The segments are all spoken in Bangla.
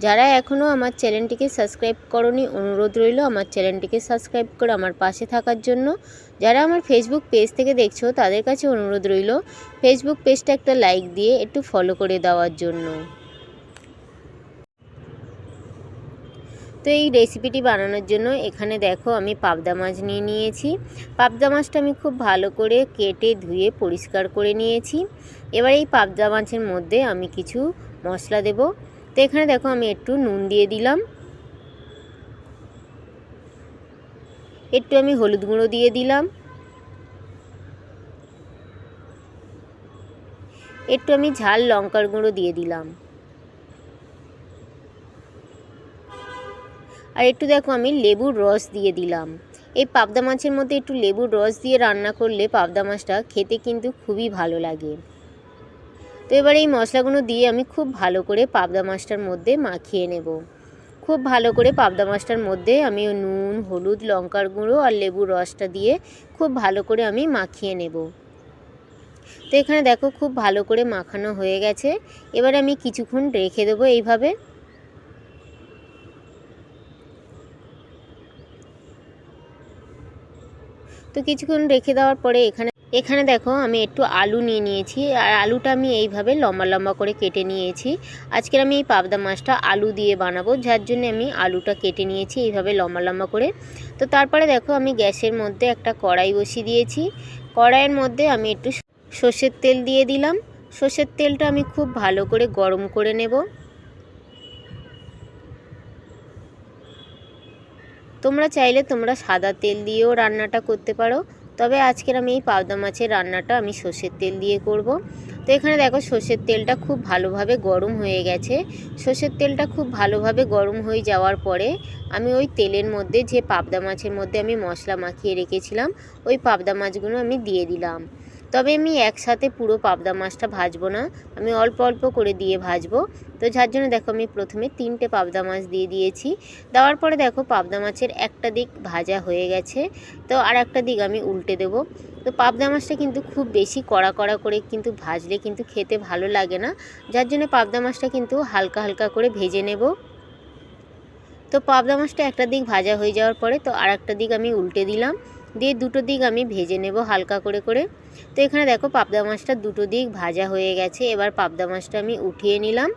যারা এখনও আমার চ্যানেলটিকে সাবস্ক্রাইব করনি, অনুরোধ রইল আমার চ্যানেলটিকে সাবস্ক্রাইব করে আমার পাশে থাকার জন্য। যারা আমার ফেসবুক পেজ থেকে দেখছ, তাদের কাছে অনুরোধ রইল ফেসবুক পেজটা একটা লাইক দিয়ে একটু ফলো করে দেওয়ার জন্য। তো এই রেসিপিটি বানানোর জন্য এখানে দেখো আমি পাবদা মাছ নিয়ে নিয়েছি। পাবদা মাছটা আমি খুব ভালো করে কেটে ধুয়ে পরিষ্কার করে নিয়েছি। এবার এই পাবদা মাছের মধ্যে আমি কিছু মশলা দেব। তো এখানে দেখো আমি একটু নুন দিয়ে দিলাম। একটু আমি হলুদ গুঁড়ো দিয়ে দিলাম। একটু আমি ঝাল লঙ্কার গুঁড়ো দিয়ে দিলাম। আর একটু দেখো আমি লেবুর রস দিয়ে দিলাম। এই পাবদা মাছের মধ্যে একটু লেবুর রস দিয়ে রান্না করলে পাবদা মাছটা খেতে কিন্তু খুবই ভালো লাগে। তো এবার এই মশলাগুলো দিয়ে আমি খুব ভালো করে পাবদা মাছটার মধ্যে মাখিয়ে নেব। খুব ভালো করে পাবদা মাছটার মধ্যে আমি নুন, হলুদ, লঙ্কার গুঁড়ো আর লেবুর রসটা দিয়ে খুব ভালো করে আমি মাখিয়ে নেব। তো এখানে দেখো খুব ভালো করে মাখানো হয়ে গেছে। এবার আমি কিছুক্ষণ রেখে দেবো এইভাবে। তো কিছুক্ষণ রেখে দেওয়ার পরে এখানে এখানে দেখো আমি একটু আলু নিয়ে নিয়েছি, আর আলুটা আমি এইভাবে লম্বা লম্বা করে কেটে নিয়েছি। আজকের আমি এই পাবদা মাছটা আলু দিয়ে বানাবো, যার জন্য আমি আলুটা কেটে নিয়েছি এইভাবে লম্বা লম্বা করে। তো তারপরে দেখো আমি গ্যাসের মধ্যে একটা কড়াই বসিয়ে দিয়েছি। কড়াইয়ের মধ্যে আমি একটু সর্ষের তেল দিয়ে দিলাম। সর্ষের তেলটা আমি খুব ভালো করে গরম করে নেব। তোমরা চাইলে তোমরা সাদা তেল দিয়েও রান্নাটা করতে পারো। তবে আজকের আমি এই পাবদা মাছের রান্নাটা আমি সর্ষের তেল দিয়ে করব। তো এখানে দেখো সর্ষের তেলটা খুব ভালোভাবে গরম হয়ে গেছে। সর্ষের তেলটা খুব ভালোভাবে গরম হয়ে যাওয়ার পরে আমি ওই তেলের মধ্যে যে পাবদা মাছের মধ্যে আমি মশলা মাখিয়ে রেখেছিলাম, ওই পাবদা মাছগুলো আমি দিয়ে দিলাম। তবে আমি একসাথে পুরো পাবদা মাছটা ভাজবো না। আমি অল্প অল্প করে দিয়ে ভাজবো। তো যার জন্য দেখো আমি প্রথমে তিনটে পাবদা মাছ দিয়ে দিয়েছি। দেওয়ার পরে দেখো পাবদা মাছের একটা দিক ভাজা হয়ে গেছে। তো আর একটা দিক আমি উল্টে দেব। তো পাবদা মাছটা কিন্তু খুব বেশি কড়া কড়া করে কিন্তু ভাজলে কিন্তু খেতে ভালো লাগে না। যার জন্য পাবদা মাছটা কিন্তু হালকা হালকা করে ভেজে নেব। তো পাবদা মাছটা একটা দিক ভাজা হয়ে যাওয়ার পরে তো আর একটা দিক আমি উল্টে দিলাম। দিয়ে দুটো দিক আমি ভেজে নেব হালকা করে করে। তো এখানে দেখো পাবদা মাছটা দুটো দিক ভাজা হয়ে গেছে। এবার পাবদা মাছটা আমি উঠিয়ে নিলাম।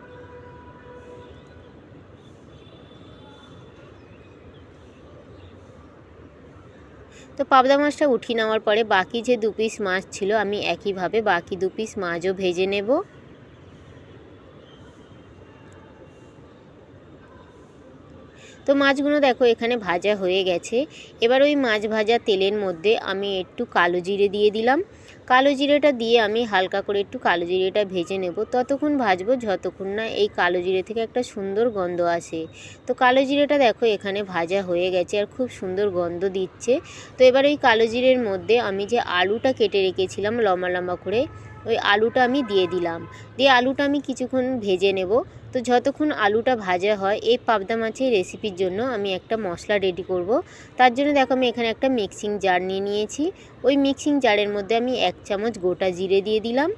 তো পাবদা মাছটা উঠিয়ে নেওয়ার পরে বাকি যে দু পিস মাছ ছিল, আমি একইভাবে বাকি দু পিস মাছও ভেজে নেব। তো মাছগুলো দেখো এখানে ভাজা হয়ে গেছে। এবার ওই মাছ ভাজা তেলের মধ্যে আমি একটু কালো জিরে দিয়ে দিলাম। কালো জিরেটা দিয়ে আমি হালকা করে একটু কালো জিরেটা ভেজে নেব। ততক্ষণ ভাজবো, যতক্ষণ না এই কালো জিরে থেকে একটা সুন্দর গন্ধ আসে। তো কালো জিরেটা দেখো এখানে ভাজা হয়ে গেছে আর খুব সুন্দর গন্ধ দিচ্ছে। তো এবার ওই কালো জিরের মধ্যে আমি যে আলুটা কেটে রেখেছিলাম লম্বা লম্বা করে, ওই আলুটা আমি দিয়ে দিলাম। দিয়ে আলুটা আমি কিছুক্ষণ ভেজে নেব। তো যতক্ষণ আলুটা ভাজা হয়, এই পাবদা মাছের রেসিপির জন্য আমি একটা মশলা রেডি করব। তার জন্য দেখো আমি এখানে একটা মিক্সিং জার নিয়ে নিয়েছি। ওই মিক্সিং জারের মধ্যে আমি এক চামচ গোটা জিরে দিয়ে দিলাম।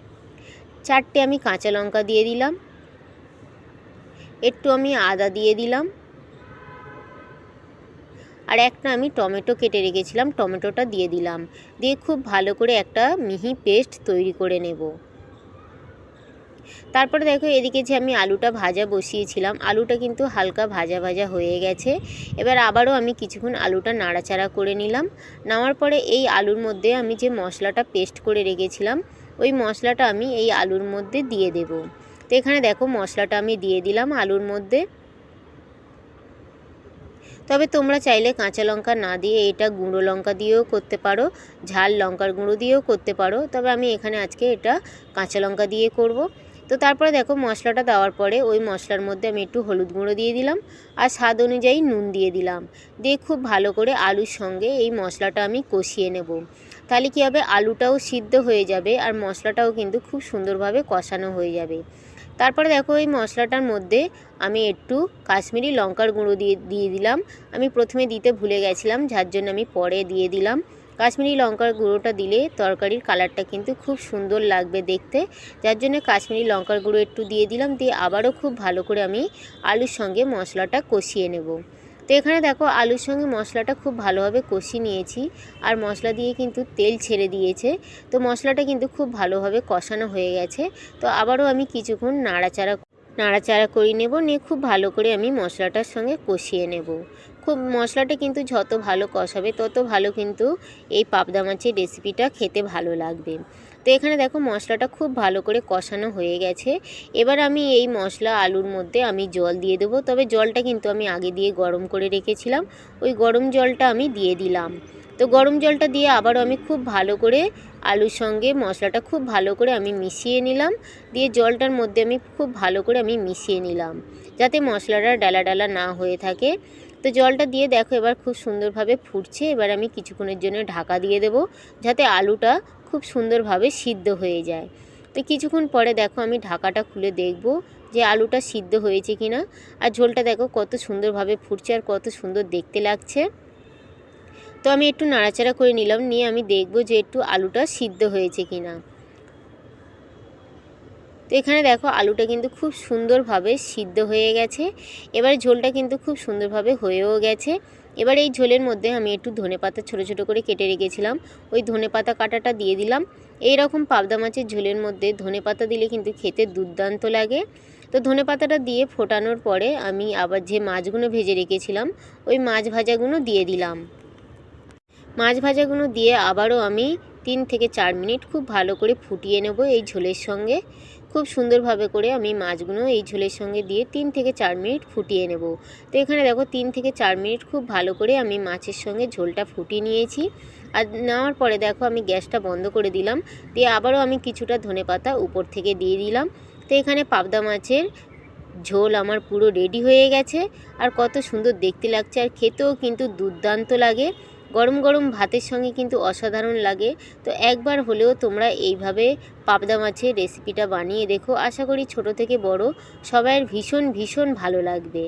চারটে আমি কাঁচা লঙ্কা দিয়ে দিলাম। একটু আমি আদা দিয়ে দিলাম। আর একটা আমি টমেটো কেটে রেখেছিলাম, টমেটোটা দিয়ে দিলাম। দিয়ে খুব ভালো করে একটা মিহি পেস্ট তৈরি করে নেব। তারপরে দেখো এদিকে যে আমি আলুটা ভাজা বসিয়েছিলাম, আলুটা কিন্তু হালকা ভাজা ভাজা হয়ে গেছে। এবার আবারও আমি কিছুক্ষণ আলুটা নাড়াচাড়া করে নিলাম। নেওয়ার পরে এই আলুর মধ্যে আমি যে মশলাটা পেস্ট করে রেখেছিলাম, ওই মশলাটা আমি এই আলুর মধ্যে দিয়ে দেব। তো এখানে দেখো মশলাটা আমি দিয়ে দিলাম আলুর মধ্যে। তবে তোমরা চাইলে কাঁচা লঙ্কা না দিয়ে এটা গুঁড়ো লঙ্কা দিয়েও করতে পারো, ঝাল লঙ্কার গুঁড়ো দিয়েও করতে পারো। তবে আমি এখানে আজকে এটা কাঁচা লঙ্কা দিয়ে করব। তো তারপরে দেখো মশলাটা দেওয়ার পরে ওই মশলার মধ্যে আমি একটু হলুদ গুঁড়ো দিয়ে দিলাম আর স্বাদ অনুযায়ী নুন দিয়ে দিলাম। দিয়ে খুব ভালো করে আলুর সঙ্গে এই মশলাটা আমি কষিয়ে নেব। তাহলে কী হবে? আলুটাও সিদ্ধ হয়ে যাবে আর মশলাটাও কিন্তু খুব সুন্দরভাবে কষানো হয়ে যাবে। তারপরে দেখো এই মশলাটার মধ্যে আমি একটু কাশ্মীরি লঙ্কার গুঁড়ো দিয়ে দিয়ে দিলাম। আমি প্রথমে দিতে ভুলে গেছিলাম, যার জন্য আমি পরে দিয়ে দিলাম। কাশ্মীরি লঙ্কার গুঁড়োটা দিলে তরকারির কালারটা কিন্তু খুব সুন্দর লাগবে দেখতে। যার জন্য কাশ্মীরি লঙ্কার গুঁড়ো একটু দিয়ে দিলাম, দিয়ে আবারও খুব ভালো করে আমি আলুর সঙ্গে মশলাটা কষিয়ে নেব। তো এখানে দেখো আলুর সঙ্গে মশলাটা খুব ভালোভাবে কষিয়ে নিয়েছি, আর মশলা দিয়ে কিন্তু তেল ছেড়ে দিয়েছে। তো মশলাটা কিন্তু খুব ভালোভাবে কষানো হয়ে গেছে। তো আবারও আমি কিছুক্ষণ নাড়াচাড়া নাড়াচাড়া করে নেব, নিয়ে খুব ভালো করে আমি মশলাটার সঙ্গে কষিয়ে নেব। খুব মশলাটা কিন্তু যত ভালো কষাবে, তত ভালো কিন্তু এই পাবদা মাছের রেসিপিটা খেতে ভালো লাগবে। তো এখানে দেখো মশলাটা খুব ভালো করে কষানো হয়ে গেছে। এবার আমি এই মশলা আলুর মধ্যে আমি জল দিয়ে দেবো। তবে জলটা কিন্তু আমি আগে দিয়ে গরম করে রেখেছিলাম। ওই গরম জলটা আমি দিয়ে দিলাম। তো গরম জলটা দিয়ে আবারও আমি খুব ভালো করে আলুর সঙ্গে মশলাটা খুব ভালো করে আমি মিশিয়ে নিলাম। দিয়ে জলটার মধ্যে আমি খুব ভালো করে আমি মিশিয়ে নিলাম। যাতে মশলাটা ডালা ডালা না হয়ে থাকে। তো জলটা দিয়ে দেখো এবার খুব সুন্দরভাবে ফুটছে। এবার আমি কিছুক্ষণের জন্য ঢাকা দিয়ে দেবো যাতে আলুটা খুব সুন্দরভাবে সিদ্ধ হয়ে যায়। তো কিছুক্ষণ পরে দেখো আমি ঢাকাটা খুলে দেখব যে আলুটা সিদ্ধ হয়েছে কি না আর ঝোলটা দেখো কত সুন্দরভাবে ফুটছে আর কত সুন্দর দেখতে লাগছে। তো আমি একটু নাড়াচাড়া করে নিলাম, নিয়ে আমি দেখব যে একটু আলুটা সিদ্ধ হয়েছে কি না তো এখানে দেখো আলুটা কিন্তু খুব সুন্দরভাবে সিদ্ধ হয়ে গেছে। এবার ঝোলটা কিন্তু খুব সুন্দরভাবে হয়েও গেছে। এবার এই ঝোলের মধ্যে আমি একটু ধনে পাতা ছোটো ছোটো করে কেটে রেখেছিলাম। ওই ধনে পাতা কাটাটা দিয়ে দিলাম। এই রকম পাবদা মাছের ঝোলের মধ্যে ধনে পাতা দিলে কিন্তু খেতে দুর্দান্ত লাগে। তো ধনে পাতাটা দিয়ে ফোটানোর পরে আমি আবার যে মাছগুলো ভেজে রেখেছিলাম, ওই মাছ ভাজাগুলো দিয়ে দিলাম। মাছ ভাজাগুলো দিয়ে আবারও আমি তিন থেকে চার মিনিট খুব ভালো করে ফুটিয়ে নেব এই ঝোলের সঙ্গে। খুব সুন্দরভাবে করে আমি মাছগুলো এই ঝোলের সঙ্গে দিয়ে তিন থেকে চার মিনিট ফুটিয়ে নেব। তো এখানে দেখো তিন থেকে চার মিনিট খুব ভালো করে আমি মাছের সঙ্গে ঝোলটা ফুটিয়ে নিয়েছি। আর নেওয়ার পরে দেখো আমি গ্যাসটা বন্ধ করে দিলাম। দিয়ে আবারও আমি কিছুটা ধনে পাতা উপর থেকে দিয়ে দিলাম। তো এখানে পাবদা মাছের ঝোল আমার পুরো রেডি হয়ে গেছে। আর কত সুন্দর দেখতে লাগছে। আর খেতেও কিন্তু দুর্দান্ত লাগে। গরম গরম ভাতের সঙ্গে কিন্তু অসাধারণ লাগে। তো একবার হলেও তোমরা এইভাবে পাবদা মাছের রেসিপিটা বানিয়ে দেখো। আশা করি ছোট থেকে বড় সবাইয়ের ভীষণ ভীষণ ভালো লাগবে।